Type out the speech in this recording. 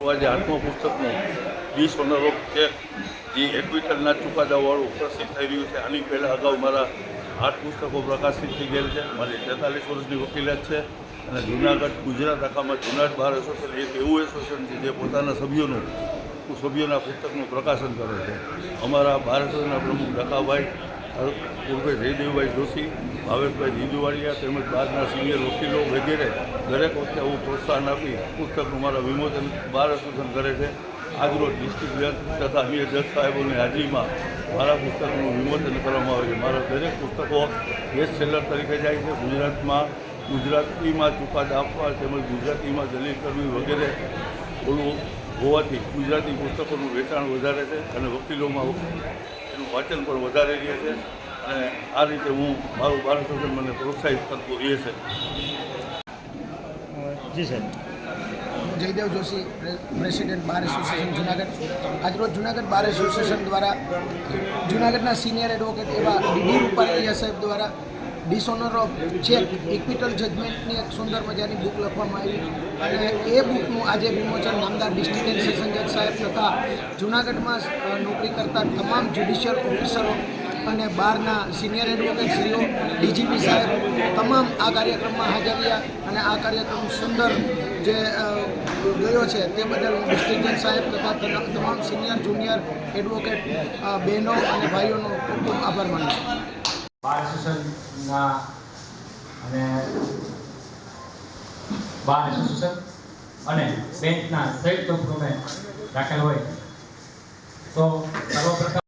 આજે આઠમા પુસ્તકનું વીસ ઓનરો ચેક જે એક્વિટલના ચુકાદાવાળું પ્રસિદ્ધ થઈ રહ્યું છે. આની પહેલાં અગાઉ મારા આઠ પુસ્તકો પ્રકાશિત થઈ ગયેલ છે. મારી તેતાલીસ વર્ષની વકીલાત છે અને જુનાગઢ, ગુજરાત, આખામાં જૂનાગઢ બાર એસોસિએશન એક એવું એસોસિએશન છે જે પોતાના સભ્યોનું સભ્યોના પુસ્તકનું પ્રકાશન કરે છે. અમારા એસોસિએશનના પ્રમુખ ડકાભાઈ પૂર્વે જયદેવભાઈ જોશી, ભાવેશભાઈ જીંદુવાડિયા તેમજ બહારના સિનિયર વકીલો વગેરે દરેક વખતે આવું પ્રોત્સાહન આપી પુસ્તકનું મારા વિમોચન બાર એસોસિએશન કરે છે. આજરોજ ડિસ્ટ્રિક્ટ જજ તથા અન્ય જજ સાહેબોની હાજરીમાં મારા પુસ્તકનું વિમોચન કરવામાં આવે છે. મારા દરેક પુસ્તકો બેસ્ટ સેલર તરીકે જાય છે. ગુજરાતમાં, ગુજરાતીમાં ચુકાદા આપવા તેમજ ગુજરાતીમાં દલીલ કરવી વગેરે ઓલું હોવાથી ગુજરાતી પુસ્તકોનું વેચાણ વધારે છે અને વકીલોમાં એનું વાંચન પણ વધારે રહે છે અને આ રીતે હું મારું ભારત એસોસિએશન મને પ્રોત્સાહિત કરતું રહે છે. જી સાહેબ. હું Jaydev Joshi pre- president bar association Junagadh. આજરોજ જુનાગઢ બાર એસોસિએશન દ્વારા જુનાગઢના સિનિયર એડવોકેટ એવા ડીડી રૂપારેલિયા સાહેબ દ્વારા ડિસઓનર ઓફ ચેક ઇક્વિટલ જજમેન્ટની એક સુંદર મજાની બુક લખવામાં આવી. અને એ બુકનું આજે વિમોચન નામદાર ડિસ્ટ્રિક્ટ એન્ડ સેશન જજ સાહેબ તથા જુનાગઢમાં નોકરી કરતા તમામ જ્યુડિશિયલ ઓફિસરો અને બહારના સિનિયર એડવોકેટ શ્રીઓ, ડીજીપી સાહેબ તમામ આ કાર્યક્રમમાં હાજર રહ્યા. અને આ કાર્યક્રમ સુંદર જે ગયો છે તે બદલ હું ડિસ્ટ્રિક્ટ સાહેબ તથા તમામ સિનિયર જુનિયર એડવોકેટ બહેનો અને ભાઈઓનો ખૂબ ખૂબ આભાર માનું છું. બાર એસોસિએશનના અને બાર એસોસિએશન અને બેંકના સંયુક્ત ઉપક્રમે રાખેલ હોય. તો સર્વપ્રથમ